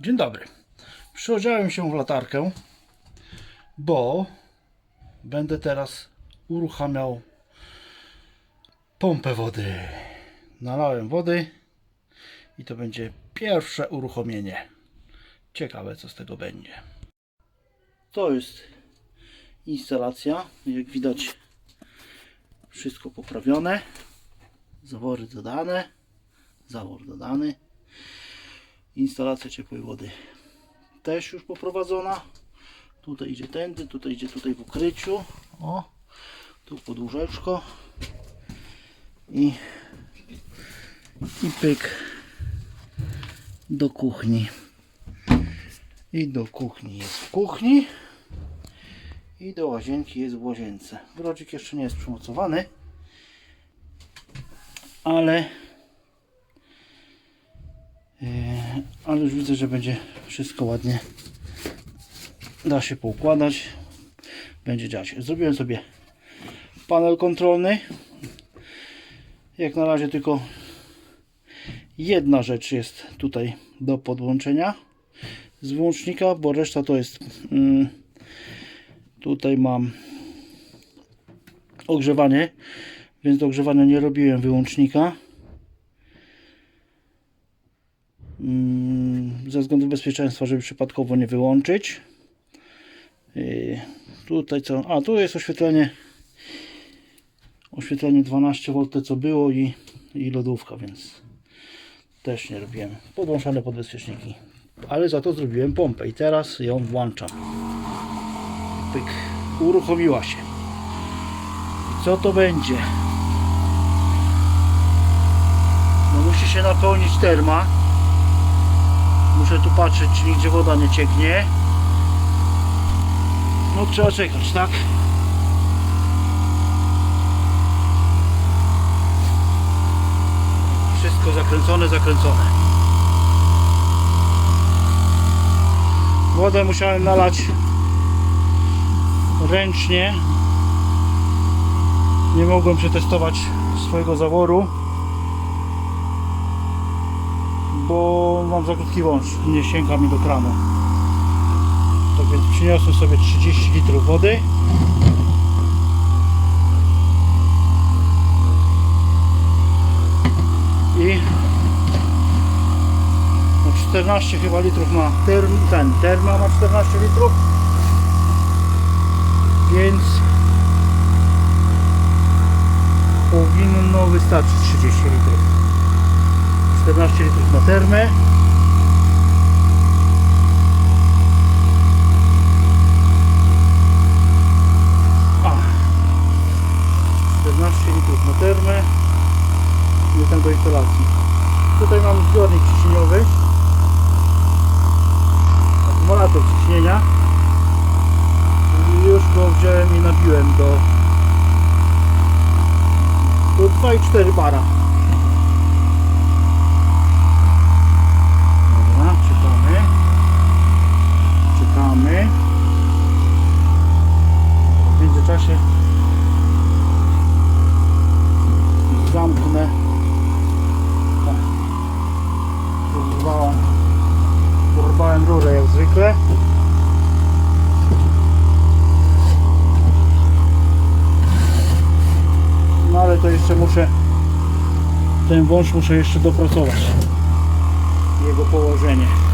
Dzień dobry. Przyodziałem się w latarkę, bo będę teraz uruchamiał pompę wody. Nalałem wody i to będzie pierwsze uruchomienie. Ciekawe co z tego będzie. To jest instalacja. Jak widać wszystko poprawione. Zawory dodane. Zawór dodany. Instalacja ciepłej wody też już poprowadzona. Tutaj idzie tędy, tutaj idzie tutaj w ukryciu. O, tu pod łóżeczko. I, i pyk do kuchni. I do kuchni jest w kuchni. I do łazienki jest w łazience. Brodzik jeszcze nie jest przymocowany. Ale Yy, ale już widzę, że będzie wszystko ładnie. Da się poukładać. Będzie działać. Zrobiłem sobie panel kontrolny. Jak na razie tylko jedna rzecz jest tutaj do podłączenia z wyłącznika, bo reszta to jest mm, tutaj mam ogrzewanie więc do ogrzewania nie robiłem wyłącznika Mm, ze względu bezpieczeństwa, żeby przypadkowo nie wyłączyć. Yy, tutaj co? A tu jest oświetlenie oświetlenie 12V te co było i, i lodówka, więc też nie robiłem. Podłączane pod bezpieczniki. Ale za to zrobiłem pompę i teraz ją włączam. Pyk. Uruchomiła się. I co to będzie? No musi się napełnić terma. Muszę tu patrzeć, czy nigdzie woda nie cieknie. No trzeba czekać, tak? Wszystko zakręcone, zakręcone. Wodę musiałem nalać ręcznie. Nie mogłem przetestować swojego zaworu bo mam za krótki wąż, nie sięga mi do kranu. Tak więc przyniosłem sobie 30 litrów wody. I no 14 chyba litrów ma term, ten terma ma 14 litrów. Więc powinno wystarczyć 30 litrów. 14 litrów na termę. A, 14 litrów na termę. Jestem do instalacji. Tutaj mam zbiornik ciśnieniowy. Akumulator ciśnienia. I Już go wziąłem i nabiłem do do 2,4 bara. Dobra, czekamy. Czekamy. W międzyczasie zamknę. Tak. Urwałem, urwałem rurę jak zwykle. No ale to jeszcze muszę ten wąż muszę jeszcze dopracować jego położenie.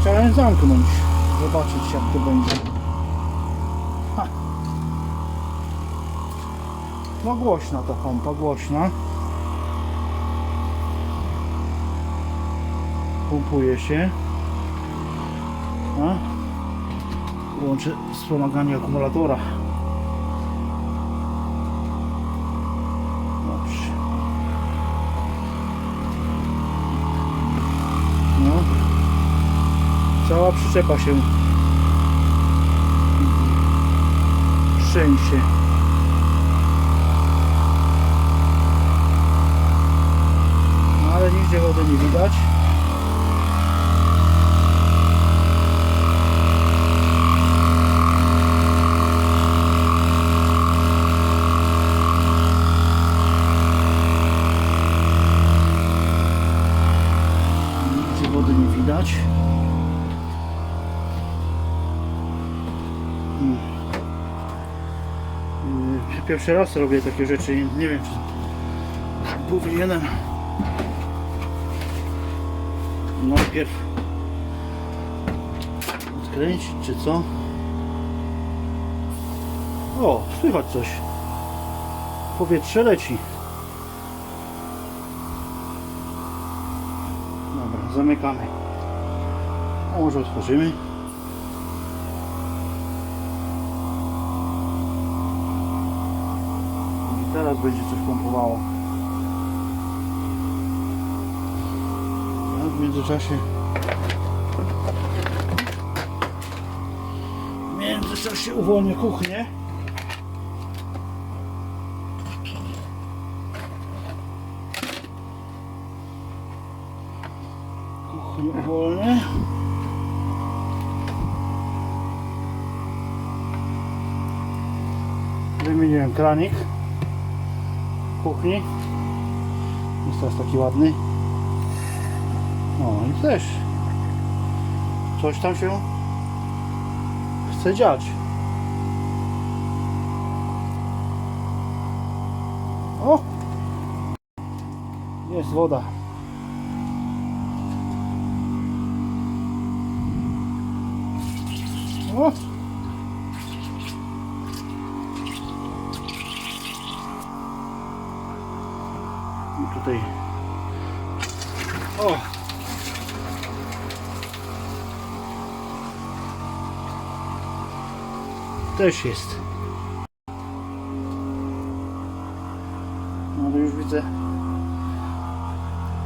Chciałem zamknąć, zobaczyć jak to będzie. Ha. No głośna ta pompa, głośna. Pompuje się. A? Łączę wspomaganie akumulatora. Cała przyczepa się trzęsie. No ale nigdzie wody nie widać. Pierwszy raz robię takie rzeczy. i Nie wiem, czy powinienem najpierw odkręcić, czy co? O, słychać coś. Powietrze leci. Dobra, zamykamy. A może otworzymy? Będzie coś pompowało. A w międzyczasie w międzyczasie uwolnię kuchnię. Kuchnię uwolnię. Wymieniłem kranik kuchni. Jest teraz taki ładny. No i też coś tam się chce dziać. O! Jest woda. O! Tutaj. O! Też jest. No ale już widzę.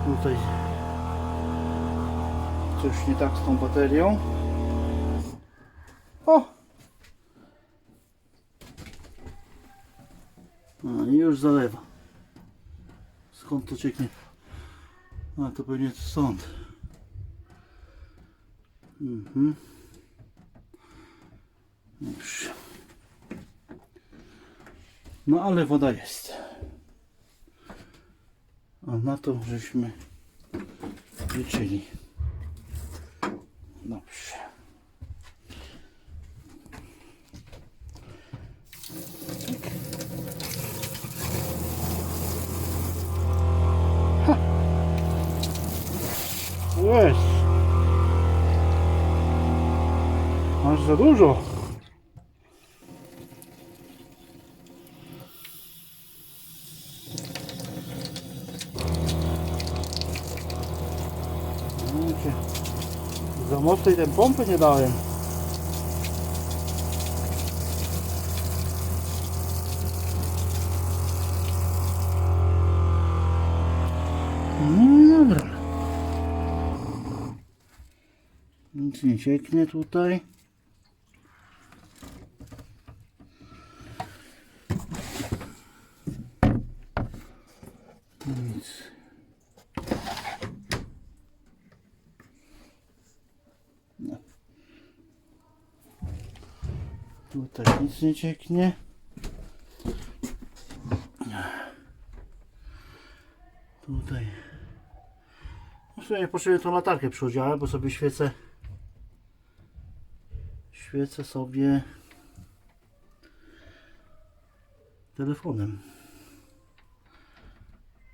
Tutaj coś nie tak z tą baterią. O! I już zalewa. Skąd to cieknie? A to pewnie stąd. Mhm. No ale woda jest. A na to żeśmy liczyli. Dobrze. Jest. Masz za dużo. Wiecie, Za mocnej tej Nic nie cieknie tutaj. Nic. No. Tutaj nic nie cieknie. Tutaj. No w sumie potrzebuję tą latarkę przychodziłem, bo sobie świecę świecę sobie telefonem.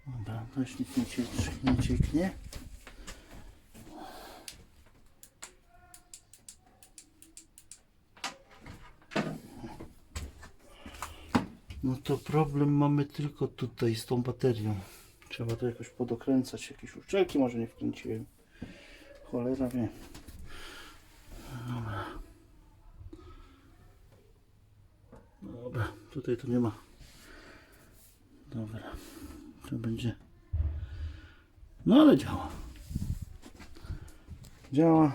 Dobra, też nic nie, cie, nie cieknie. No to problem mamy tylko tutaj z tą baterią. Trzeba to jakoś podokręcać, jakieś uszczelki może nie wkręciłem. Cholera wie. Dobra, tutaj to nie ma. Dobra, to będzie. No ale działa. Działa.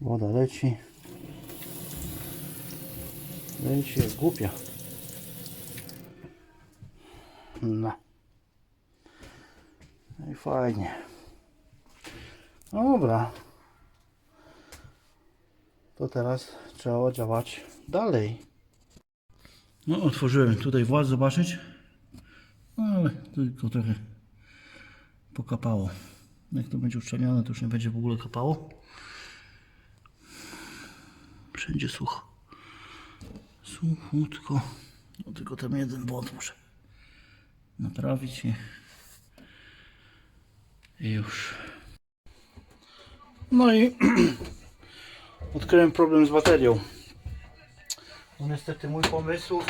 Woda leci. Leci, jest głupia. No. No i fajnie. Dobra. To teraz trzeba działać dalej. No, otworzyłem tutaj właz zobaczyć. No, ale tylko trochę pokapało. Jak to będzie uszczelnione, to już nie będzie w ogóle kapało. Wszędzie sucho. Suchutko. No tylko ten jeden błąd muszę naprawić i już. No i odkryłem problem z baterią. No niestety mój pomysł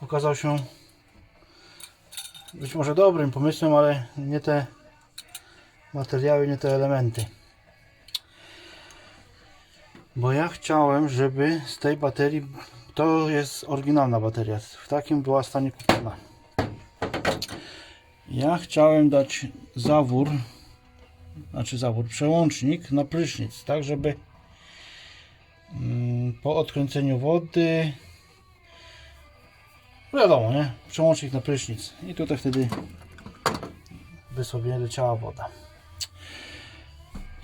okazał się być może dobrym pomysłem, ale nie te materiały, nie te elementy. Bo ja chciałem, żeby z tej baterii, to jest oryginalna bateria, w takim była stanie kupiona. Ja chciałem dać zawór, znaczy zawór, przełącznik na prysznic, tak żeby po odkręceniu wody wiadomo, nie? Przełącznik na prysznic i tutaj wtedy by sobie leciała woda.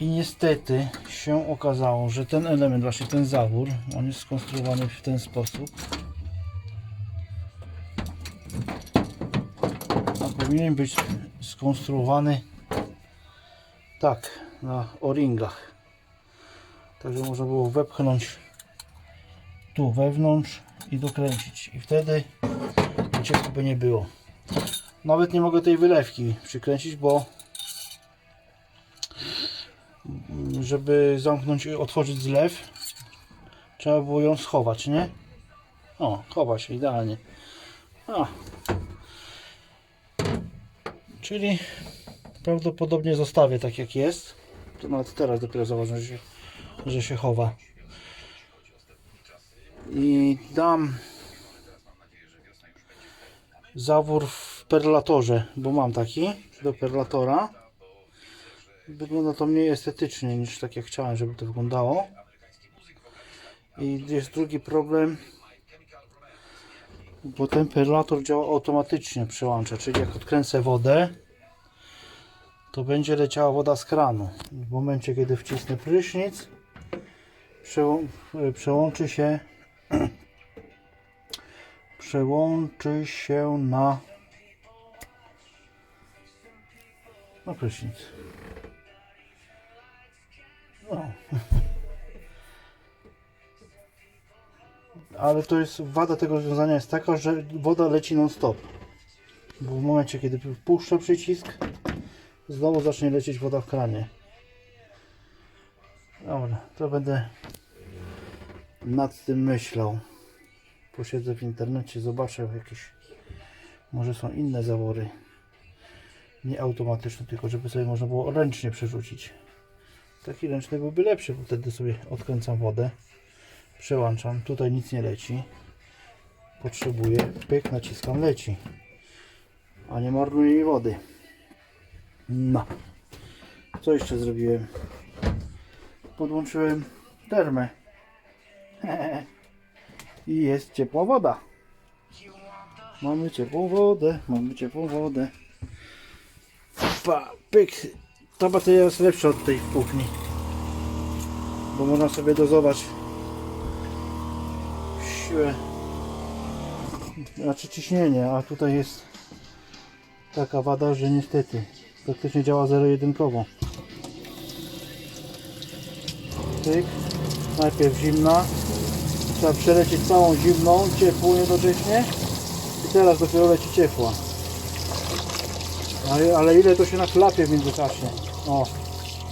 I niestety się okazało, że ten element, właśnie ten zawór, on jest skonstruowany w ten sposób. A powinien być skonstruowany tak, na o-ringach. Także można było wepchnąć tu wewnątrz i dokręcić. I wtedy ucieczki by nie było. Nawet nie mogę tej wylewki przykręcić, bo żeby zamknąć i otworzyć zlew trzeba było ją schować, nie? O, chowa się idealnie. A. Czyli prawdopodobnie zostawię tak jak jest. To nawet teraz dopiero zauważam, że się, że się chowa. I dam zawór w perlatorze, bo mam taki do perlatora. Wygląda to mniej estetycznie niż tak jak chciałem, żeby to wyglądało. I jest drugi problem, bo ten perlator działa automatycznie, przełącza, czyli jak odkręcę wodę, to będzie leciała woda z kranu. W momencie, kiedy wcisnę prysznic, przełączy się przełączy się na na prysznic. No. Ale to jest wada tego rozwiązania jest taka, że woda leci non stop. Bo w momencie kiedy wpuszczę przycisk, znowu zacznie lecieć woda w kranie. Dobra, to będę nad tym myślał. Posiedzę w internecie, zobaczę jakieś może są inne zawory. Nie automatyczne, tylko żeby sobie można było ręcznie przerzucić. Taki ręczny byłby lepszy, bo wtedy sobie odkręcam wodę, przełączam, tutaj nic nie leci. Potrzebuję, pyk, naciskam, leci. A nie marnuje mi wody. No. Co jeszcze zrobiłem? Podłączyłem termę. I jest ciepła woda. Mamy ciepłą wodę, mamy ciepłą wodę. Pa, pyk. Ta bateria jest lepsza od tej w kuchni. Bo można sobie dozować siłę, znaczy ciśnienie, a tutaj jest taka wada, że niestety praktycznie działa zero-jedynkowo. Pyk. Najpierw zimna, Trzeba przelecieć całą zimną, ciepłą jednocześnie i teraz dopiero leci ciepła. Ale, ale ile to się nachlapie w międzyczasie. O,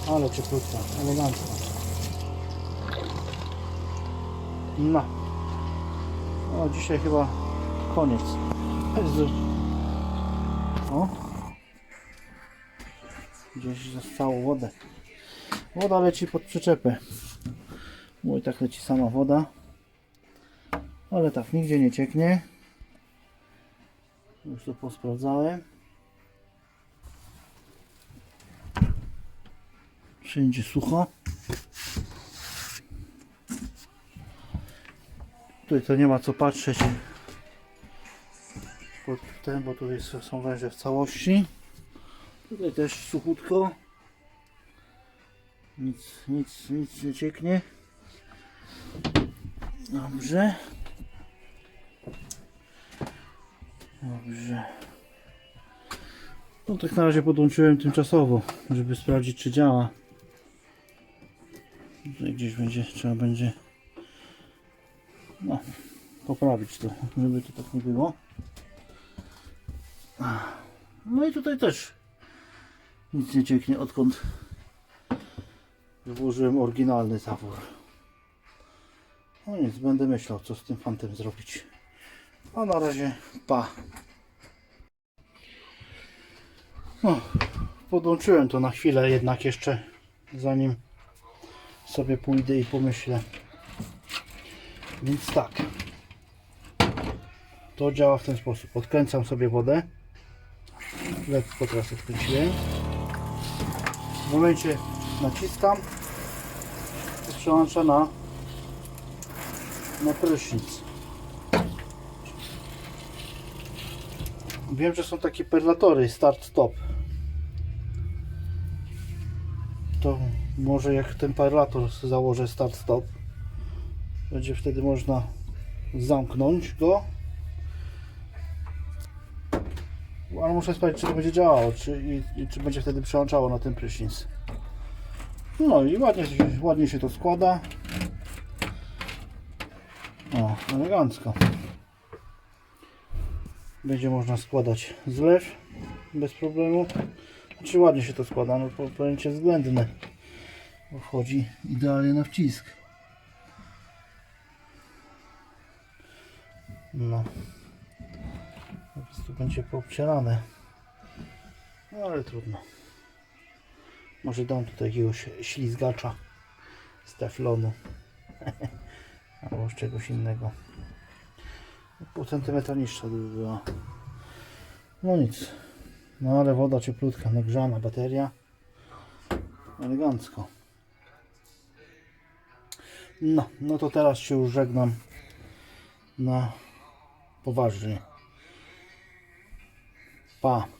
ale cieplutka, elegancko. No. O, dzisiaj chyba koniec. O. Gdzieś zostało wodę. Woda leci pod przyczepę. I tak leci sama woda. Ale tak, nigdzie nie cieknie. Już to posprawdzałem. Wszędzie sucho. Tutaj to nie ma co patrzeć pod ten, bo tutaj są węże w całości. Tutaj też suchutko. Nic, nic, nic nie cieknie. Dobrze. Dobrze. No tak na razie podłączyłem tymczasowo, żeby sprawdzić czy działa. Tutaj gdzieś będzie, trzeba będzie no, poprawić to, żeby to tak nie było. No i tutaj też nic nie cieknie odkąd włożyłem oryginalny zawór. No nic, będę myślał co z tym fantem zrobić. A na razie pa. No, podłączyłem to na chwilę jednak jeszcze zanim sobie pójdę i pomyślę. Więc tak. To działa w ten sposób. Odkręcam sobie wodę. Lekko teraz odkręciłem. W momencie naciskam. To przełącza na, na prysznic. Wiem, że są takie perlatory start-stop. To może jak ten perlator założę start-stop, będzie wtedy można zamknąć go. Ale muszę sprawdzić, czy to będzie działało, czy, i, i czy będzie wtedy przełączało na ten prysznic. No i ładnie, ładnie się to składa. O, elegancko. Będzie można składać zlew bez problemu. Znaczy ładnie się to składa, no po- pojęcie względne. Bo wchodzi idealnie na wcisk. No. Po prostu będzie poobcierane. No ale trudno. Może dam tutaj jakiegoś ślizgacza z teflonu. Albo z czegoś innego. Pół centymetra niższa by była. No nic. No ale woda cieplutka, nagrzana bateria. Elegancko. No, no to teraz się już żegnam na poważnie. Pa.